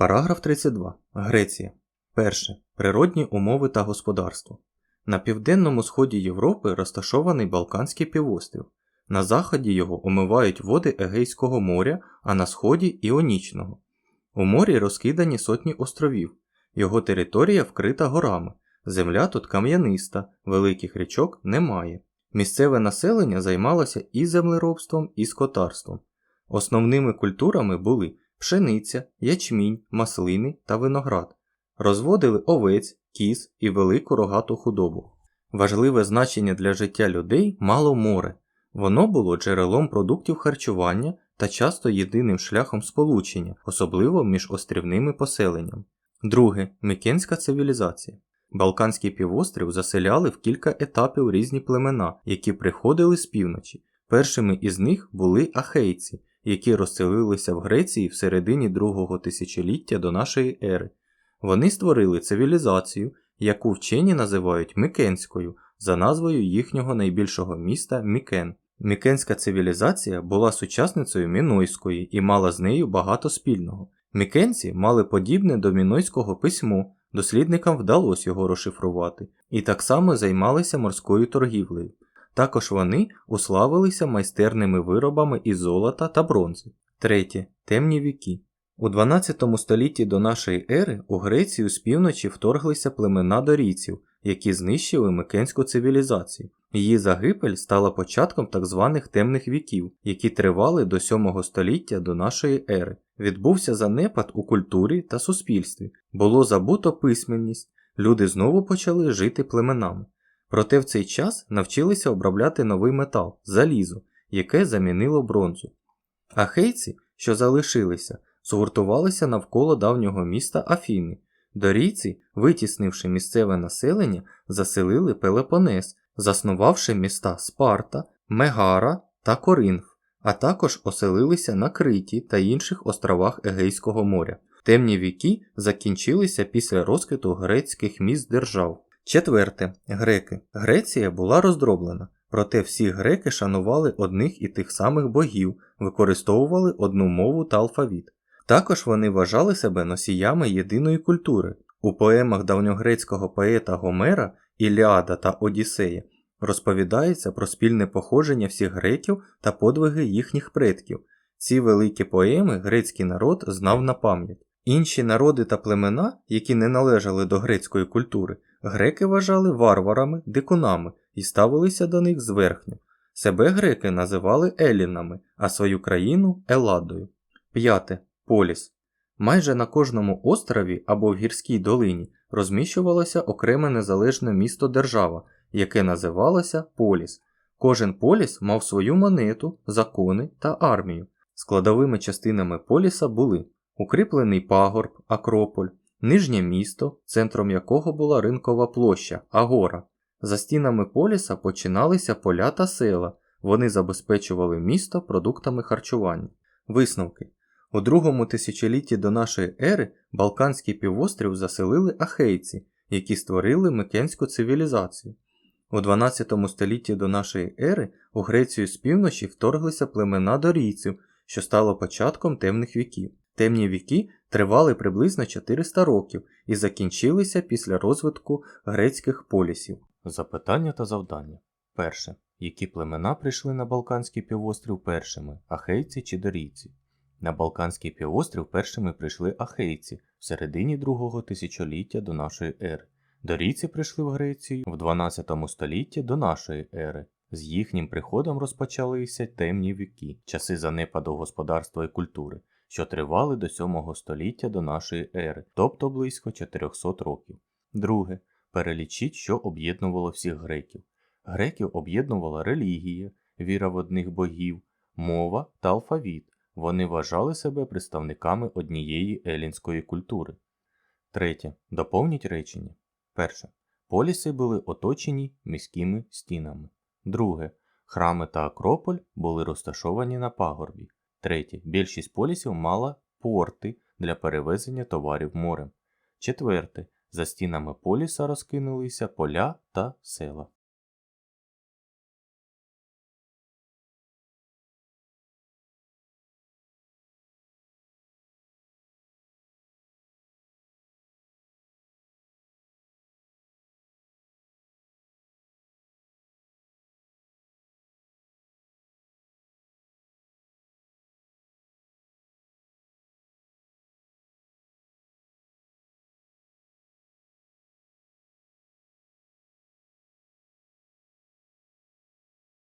Параграф 32. Греція. Перше. Природні умови та господарство. На південному сході Європи розташований Балканський півострів. На заході його омивають води Егейського моря, а на сході Іонічного. У морі розкидані сотні островів. Його територія вкрита горами. Земля тут кам'яниста, великих річок немає. Місцеве населення займалося і землеробством, і скотарством. Основними культурами були пшениця, ячмінь, маслини та виноград. Розводили овець, кіз і велику рогату худобу. Важливе значення для життя людей мало море. Воно було джерелом продуктів харчування та часто єдиним шляхом сполучення, особливо між острівними поселеннями. Друге Микенська цивілізація. Балканський півострів заселяли в кілька етапів різні племена, які приходили з півночі. Першими із них були ахейці, які розселилися в Греції в середині другого тисячоліття до нашої ери. Вони створили цивілізацію, яку вчені називають Микенською за назвою їхнього найбільшого міста Мікен. Мікенська цивілізація була сучасницею Мінойської і мала з нею багато спільного. Мікенці мали подібне до мінойського письмо, дослідникам вдалося його розшифрувати, і так само займалися морською торгівлею. Також вони уславилися майстерними виробами із золота та бронзи. Третє. Темні віки. У 12 столітті до нашої ери у Грецію з півночі вторглися племена дорійців, які знищили Микенську цивілізацію. Її загибель стала початком так званих темних віків, які тривали до 7 століття до нашої ери. Відбувся занепад у культурі та суспільстві, було забуто письменність, люди знову почали жити племенами. Проте в цей час навчилися обробляти новий метал залізо, яке замінило бронзу. Ахейці, що залишилися, згуртувалися навколо давнього міста Афіни. Дорійці, витіснивши місцеве населення, заселили Пелепонес, заснувавши міста Спарта, Мегара та Коринф, а також оселилися на Криті та інших островах Егейського моря. Темні віки закінчилися після розквіту грецьких міст держав. Четверте. Греки. Греція була роздроблена, проте всі греки шанували одних і тих самих богів, використовували одну мову та алфавіт. Також вони вважали себе носіями єдиної культури. У поемах давньогрецького поета Гомера Іліада та Одіссея розповідається про спільне походження всіх греків та подвиги їхніх предків. Ці великі поеми грецький народ знав на пам'ять. Інші народи та племена, які не належали до грецької культури, греки вважали варварами, дикунами і ставилися до них зверхньо. Себе греки називали елінами, а свою країну Еладою. П'яте. Поліс. Майже на кожному острові або в гірській долині розміщувалося окреме незалежне місто держава, яке називалося Поліс. Кожен поліс мав свою монету, закони та армію. Складовими частинами поліса були укріплений пагорб, Акрополь, нижнє місто, центром якого була ринкова площа, Агора. За стінами поліса починалися поля та села, вони забезпечували місто продуктами харчування. Висновки. У другому тисячолітті до нашої ери Балканський півострів заселили ахейці, які створили Микенську цивілізацію. У 12 столітті до нашої ери у Грецію з півночі вторглися племена дорійців, що стало початком темних віків. Темні віки тривали приблизно 400 років і закінчилися після розвитку грецьких полісів. Запитання та завдання. Перше. Які племена прийшли на Балканський півострів першими ахейці чи дорійці? На Балканський півострів першими прийшли ахейці в середині другого тисячоліття до нашої ери. Дорійці прийшли в Грецію в 12 столітті до нашої ери. З їхнім приходом розпочалися темні віки, часи занепаду господарства і культури, що тривали до 7 століття до нашої ери, тобто близько 400 років. Друге. Перелічіть, що об'єднувало всіх греків. Греків об'єднувала релігія, віра в одних богів, мова та алфавіт. Вони вважали себе представниками однієї елінської культури. Третє. Доповніть речення. Перше. Поліси були оточені міськими стінами. Друге. Храми та Акрополь були розташовані на пагорбі. Третє. Більшість полісів мала порти для перевезення товарів морем. Четверте. За стінами поліса розкинулися поля та села.